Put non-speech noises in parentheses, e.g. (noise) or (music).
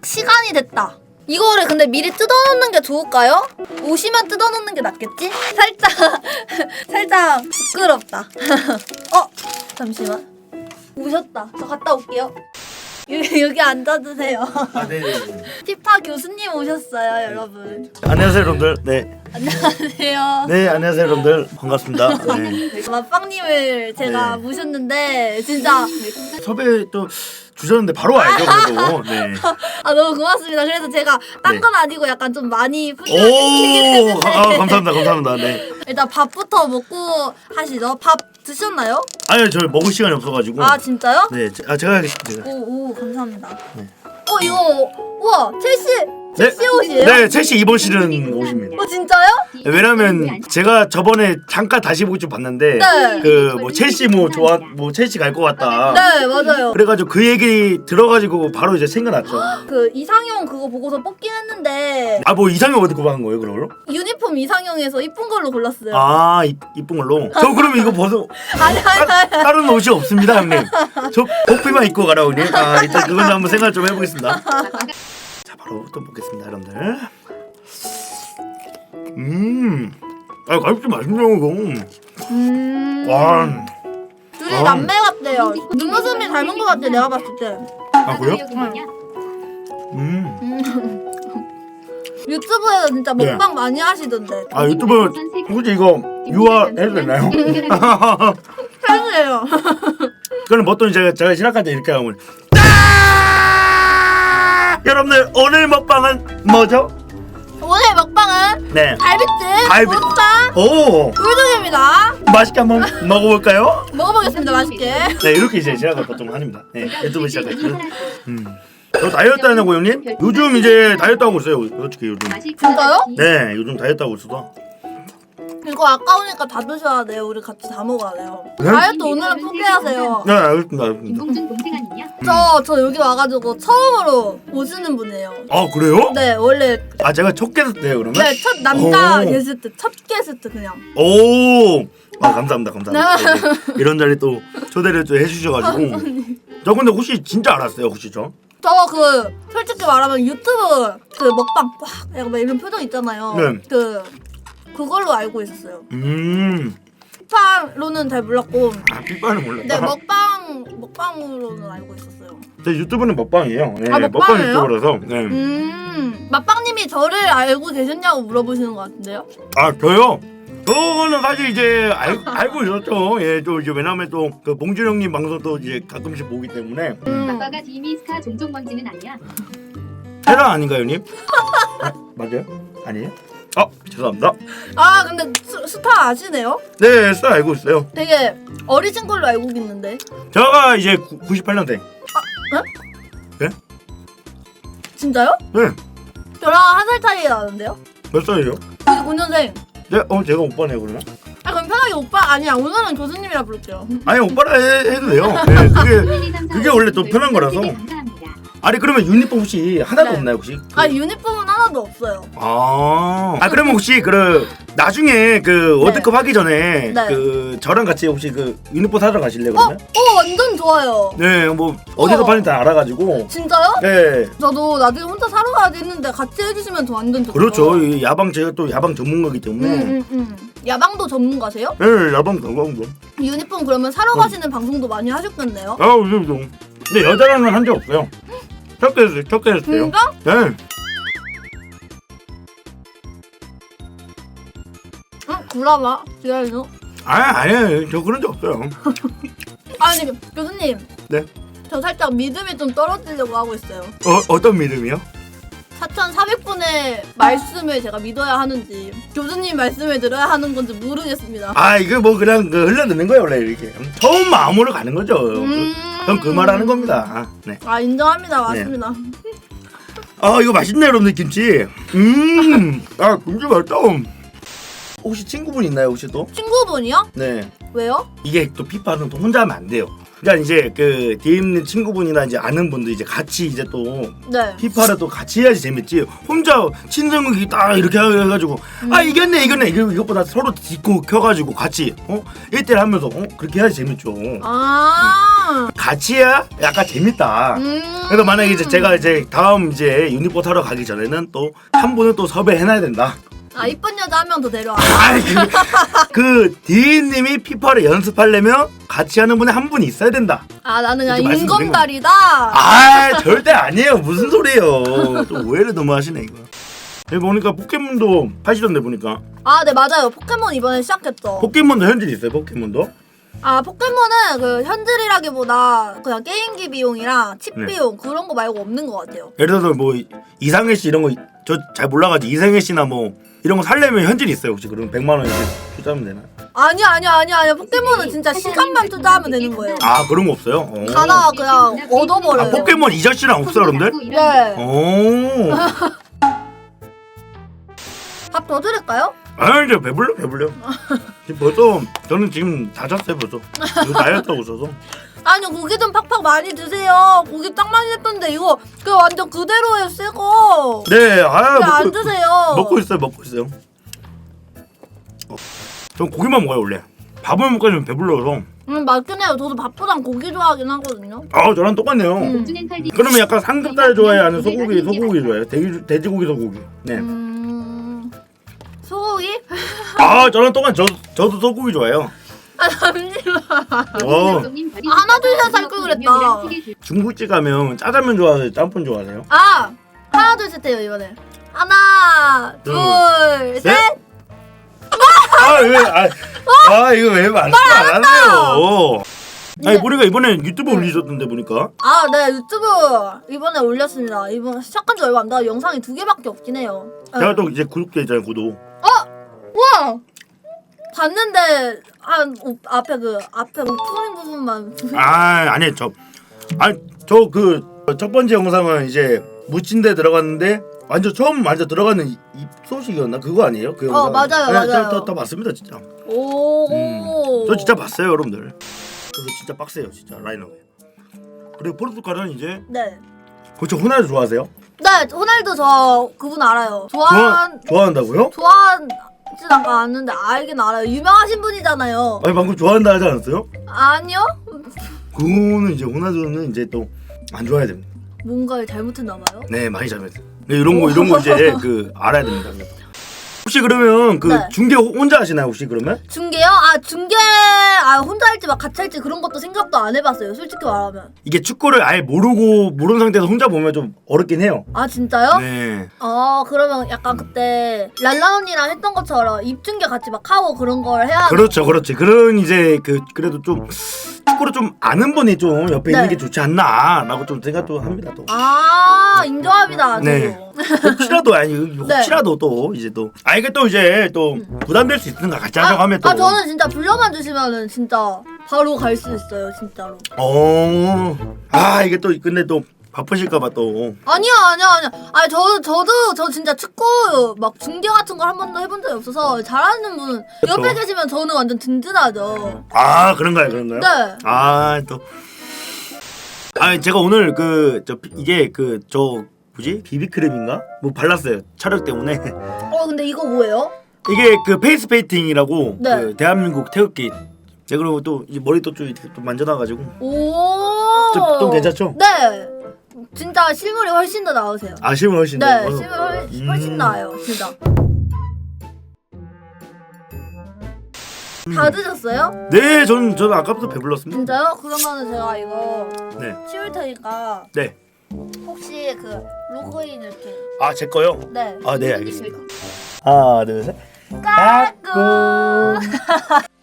딱 시간이 됐다. 이거를 근데 미리 뜯어놓는 게 좋을까요? 오시면 뜯어놓는 게 낫겠지? 살짝 살짝 부끄럽다. 어 잠시만 오셨다. 저 갔다 올게요. 여기, 여기 앉아주세요. 아, 네. 피파 교수님 오셨어요, 여러분. 안녕하세요, 여러분들. 네. 안녕하세요. 네, 안녕하세요, 여러분들. 반갑습니다. 네. 맛빵님을 제가 네. 모셨는데 진짜 섭외 또 주셨는데 바로 알죠, 그래도. 네. (laughs) 아 너무 고맙습니다. 그래서 제가 딴 네. 건 아니고 약간 좀 많이 오, 푸시는 아, 감사합니다, 감사합니다. 네. (laughs) 일단 밥부터 먹고 하시죠. 밥 드셨나요? 아니, 저 먹을 시간이 없어가지고. 아 진짜요? 네, 제- 아, 제가 하겠습니다. 제가. 오, 오 감사합니다. 네. 어 이거 우와 첼시 네. 첼시 옷이에요? 네, 첼시 이번 시즌 옷입니다. 어 진짜요? 왜냐면 제가 저번에 잠깐 다시 보기 좀 봤는데 네. 그 뭐 첼시 뭐 좋아 뭐 첼시 갈 것 같다. 네 맞아요. 그래가지고 그 얘기 들어가지고 바로 이제 생각났죠. 그 이상형 그거 보고서 뽑긴 했는데 아 뭐 이상형 어디 구박한 거예요, 그걸로? 유니폼 이상형에서 이쁜 걸로 골랐어요. 아 이, 이쁜 걸로. 저 (laughs) 그러면 이거 벗어 아니 아니 아니. 다른 옷이 없습니다, 형님. 저 복피만 입고 가라고 형님. 아 일단 그건 한번 생각 좀 해보겠습니다. (laughs) 자 바로 또 먹겠습니다, 여러분들. 음, 아 갈비 맛있네요 이거. 음. 와, 둘이 아. 남매 같대요. 눈웃음이 닮은 것 같아 내가 봤을 때. 아 그래요? 음, (laughs) 유튜브에서 진짜 네. 먹방 많이 하시던데. 아 유튜브 혹시 이거 유아 해도 되나요? (laughs) 편해요. 그럼 보통 제가 제가 시작할 때 이렇게 하면 짜! 여러분들 오늘 먹방은 뭐죠? 오늘 먹방은 네. 갈비찜, 갈비- 보쌈, 오 꿀등입니다. 맛있게 한번 먹어볼까요? 먹어보겠습니다. 맛있게. 네 이렇게 이제 시작을 보통 합니다. 네 유튜브 시작할 때. 음. 저 다이어트 하냐고 형님? 요즘 이제 다이어트 하고 있어요. 솔직히 요즘. 진짜요? 네 요즘 다이어트 하고 있어서. 이거 아까우니까 다 드셔야 돼요. 우리 같이 다 먹어야 돼요. 네? 다이어트 오늘은 포기하세요. 네 알겠습니다. 알겠습니다. 김봉준 동생 아니냐? 저, 저 여기 와가지고 처음으로 오시는 분이에요. 아 그래요? 네, 원래 아 제가 첫 게스트예요 그러면? 네, 첫 남자 오. 게스트, 첫 게스트 그냥. 오. 아 감사합니다 감사합니다. 네. 네, 네. 이런 자리 또 초대를 또 해주셔가지고. (laughs) 저 근데 혹시 진짜 알았어요 혹시 저? 저 그 솔직히 말하면 유튜브 그 먹방 빡 약간 막 이런 표정 있잖아요. 네. 그 그걸로 알고 있었어요. 음. 먹방로는 잘 몰랐고, 아 삐빠는 몰랐다. 네 먹방 먹방으로는 알고 있었어요. 제 유튜브는 먹방이에요. 네, 아, 먹방 먹방이에요? 유튜브라서. 네. 음, 맛빵님이 저를 알고 계셨냐고 물어보시는 것 같은데요? 아 저요? 저거는 사실 이제 알, 알고 있었죠. 예, 또 이제 왜냐면 또그 봉준 형님 방송도 이제 가끔씩 보기 때문에 음. 아빠가 디미스카 종종 먼지는 아니야? 테라 아닌가요, 형님? 아, 맞아요? 아니에요? 아 죄송합니다. 아 근데 스, 스타 아시네요? 네, 스 알고 있어요. 되게 어리신 걸로 알고 있는데. 제가 이제 98년생. 진짜요? 네, 저랑 한 살 차이 나는데요? 몇 살이에요? 99년생. 네, 어 제가 오빠네요 그러면. 아 그럼 편하게 오빠 아니야 오늘은 교수님이라 부를게요. 아니 오빠라 해, 해도 돼요. 네, 그게 그게 원래 또 편한 거라서. (laughs) 아니 그러면 유니폼 혹시 하나도 네. 없나요 혹시? 아 유니폼 은 하나도 없어요. 아, 아 그러면 혹시 그 나중에 그 월드컵 하기 전에 네. 그 저랑 같이 혹시 그 유니폼 사러 가실래요 어? 그러면? 어 완전 좋아요. 네, 뭐 어디서 어. 파는지 다 알아가지고. 진짜요? 네, 저도 나중에 혼자 사러 가야지 했는데 같이 해주시면 저 완전 좋죠. 그렇죠. 이 야방 제가 또 야방 전문가기 때문에. 음, 음, 음. 야방도 전문가세요? 네, 야방 전문가. 유니폼 그러면 사러 어. 가시는 방송도 많이 하셨겠네요? 아, 그래도. 근데 여자랑은 한 적 없어요. 첫 개였어요, 첫 개였어요. 진짜? 네. 응 구라마 지랄노 아, 아니에요. 저 그런 적 없어요. (laughs) 아니 교수님 네. 저 살짝 믿음이 좀 떨어지려고 하고 있어요 어, 어떤 믿음이요? 4,400분의 말씀을 제가 믿어야 하는지 교수님 말씀을 들어야 하는 건지 모르겠습니다 아, 이게 뭐 그냥 그 흘러드는 거예요, 원래 이렇게. 처음 마음으로 가는 거죠. 음. 전그 말하는 겁니다. 네. 아 인정합니다 맞습니다 (laughs) 아 이거 맛있네 여러분들 김치 음아 (laughs) 김치 맛있다 혹시 친구분 있나요 혹시 또? 친구분이요? 네 왜요? 이게 또 피파는 또 혼자 하면 안 돼요 그러니까 이제 그 뒤에 있는 친구분이나 이제 아는 분들 이제 같이 이제 또 네. 피파를 또 같이 해야지 재밌지. 혼자 친정극이 딱 이렇게 해가지고 아 이겼네 이겼네 이거 이것보다 서로 딛고 켜가지고 같이 어 1대1 하면서 어 그렇게 해야지 재밌죠. 아. 같이 해야 약간 재밌다. 음. 그래서 만약에 이제 제가 이제 다음 이제 유니포 타러 가기 전에는 또 한 분은 또 섭외해놔야 된다. 아 이쁜 여자 한 명더 데려와. 아이 그, 그 디님이 피파를 연습하려면 같이 하는 분이 한 분이 있어야 된다. 아 나는 그냥 인건발이다. 아 절대 아니에요. 무슨 소리예요. 또 오해를 너무 하시네 이거. 여기 보니까 포켓몬도 하시던데 보니까 아, 네 맞아요. 포켓몬 이번에 시작했죠. 포켓몬도 현질 있어요. 포켓몬도. 아 포켓몬은 그 현질이라기보다 그냥 게임기 비용이랑 칩 네. 비용 그런 거 말고 없는 것 같아요. 예를 들어서 뭐 이상해 씨 이런 거 저 잘 몰라가지고 이상해 씨나 뭐 이런 거 살려면 현질 있어요 혹시 그럼 100만 원 이렇게 투자하면 되나? 아니야 아니야 아니야 아니야 포켓몬은 진짜 시간만 투자하면 되는 거예요. 아 그런 거 없어요? 어. 가다가 그냥 얻어버려요. 아 포켓몬 이저 씨랑 없어 여러분들? 네. 오. (laughs) 밥 더 드릴까요? 아 이제 배불러 배불려. (laughs) 지금 벌써 저는 지금 다 잤어요 벌써. 이거 다이어트 하고 있어서. 아니요 고기 좀 팍팍 많이 드세요. 고기 딱 많이 했던데 이거 그 완전 그대로예요 새 거. 네, 아 왜안 먹고, 드세요? 먹고 있어요 먹고 있어요. 어. 전 고기만 먹어요 원래. 밥을 먹으면 배불러서. 음 맞긴 해요. 저도 밥보단 고기 좋아하긴 하거든요. 아 저랑 똑같네요. 음. 그러면 약간 삼겹살 좋아해요 아니면 소고기 소고기 좋아해요? 돼지 돼지고기 소고기. 네. 음 소고기? 아 저랑 똑같 저 저도 소고기 좋아해요. 아 잠시만. 어. 하나, 둘, 셋 할 걸 그랬다. 중국집 가면 짜장면 좋아하세요? 짬뽕 좋아하세요? 아 하나 둘 셋 해요 이번에. 하나 둘, 둘 셋. 아왜 아, 아 이거 왜 말씀 안 하세요? 아니 보니까 이번에 유튜브 올리셨던데 보니까 아, 네, 유튜브 이번에 올렸습니다. 이번 시작한 지 얼마 안 돼. 영상이 두 개밖에 없긴 해요. 제가 또 이제 구독자 있잖아요 구독. 우와! 봤는데, 한, 오, 앞에 그, 앞에 오프닝 부분만. 아 아니 저 아니 저그 첫 번째 영상은 이제 무친데 들어갔는데 완전 처음 완전 들어가는 이- 입소식이었나 그거 아니에요? 그 영상. 어, 맞아요, 맞아요. 다, 다 봤습니다 진짜. 오. 음, 저 진짜 봤어요 여러분들. 그래서 진짜 빡세요 진짜 라인업이. 그리고 포르투갈은 이제 네. 그렇죠 호날두 좋아하세요? 네, 호날두 저 그분 알아요. 좋아한, 좋아 좋아한다고요? 좋아 하진 않는데 알긴 알아요. 유명하신 분이잖아요. 아니 방금 좋아한다 하지 않았어요? 아니요? 그거는 이제 호날두는 이제 또 안 좋아해야 됩니다. 뭔가를 잘못했나 봐요. 네 많이 잘못했어요. 네, 이런 거 이런 거 이제 (laughs) 그 알아야 됩니다. 혹시 그러면 그 네. 중계 호- 혼자 하시나요 혹시 그러면? 중계요? 아, 중계, 아, 혼자 할지 막 같이 할지 그런 것도 생각도 안 해봤어요. 솔직히 말하면. 이게 축구를 아예 모르고 모르는 상태에서 혼자 보면 좀 어렵긴 해요. 아, 진짜요? 네. 어 그러면 약간 그때 랄라 언니랑 했던 것처럼 입중계 같이 막 하고 그런 걸 해야 그렇죠, 그렇지. 그런 이제 그 그래도 좀 축구를 좀 아는 분이 좀 옆에 네. 있는 게 좋지 않나라고 좀 생각도 합니다 또. 아 인정합니다 저도 네. 혹시라도 아니 네. 혹시라도 또 이제 또 아 이게 또 이제 또 부담될 수 있으니까 같이 하자고 하면 또. 아 저는 진짜 불러만 주시면은 진짜 바로 갈 수 있어요 진짜로 어. 아 이게 또 근데 또 바쁘실까봐 또. 아니야 아니야 아니야 아니 저도 저도 저 진짜 축구 막 중계 같은 걸 한 번도 해본 적이 없어서 잘하는 분 옆에 그쵸. 계시면 저는 완전 든든하죠 아 그런가요, 그런가요? 네 아 또. 아 제가 오늘 그 저 이게 그 저 뭐지 비비크림인가 뭐 발랐어요 촬영 때문에 어 근데 이거 뭐예요? 이게 그 페이스 페인팅이라고 네. 그 대한민국 태극기 제가 그리고 또 이제 머리도 좀 이렇게 좀 만져놔가지고 오. 좀- 좀 괜찮죠? 네. 진짜 실물이 훨씬 더 나으세요. 아쉬움을 훨씬 네, 더. 실물 훨씬, 음. 훨씬 나아요, 진짜. 다 드셨어요? 네, 저는 저는 아까부터 배불렀습니다. 진짜요? 그러면은 제가 이거 네, 치울 테니까 네. 혹시 그 로그인 이렇게 아 제 거요? 네. 아 네 알겠습니다. 하나 둘 셋. 까꿍. (laughs)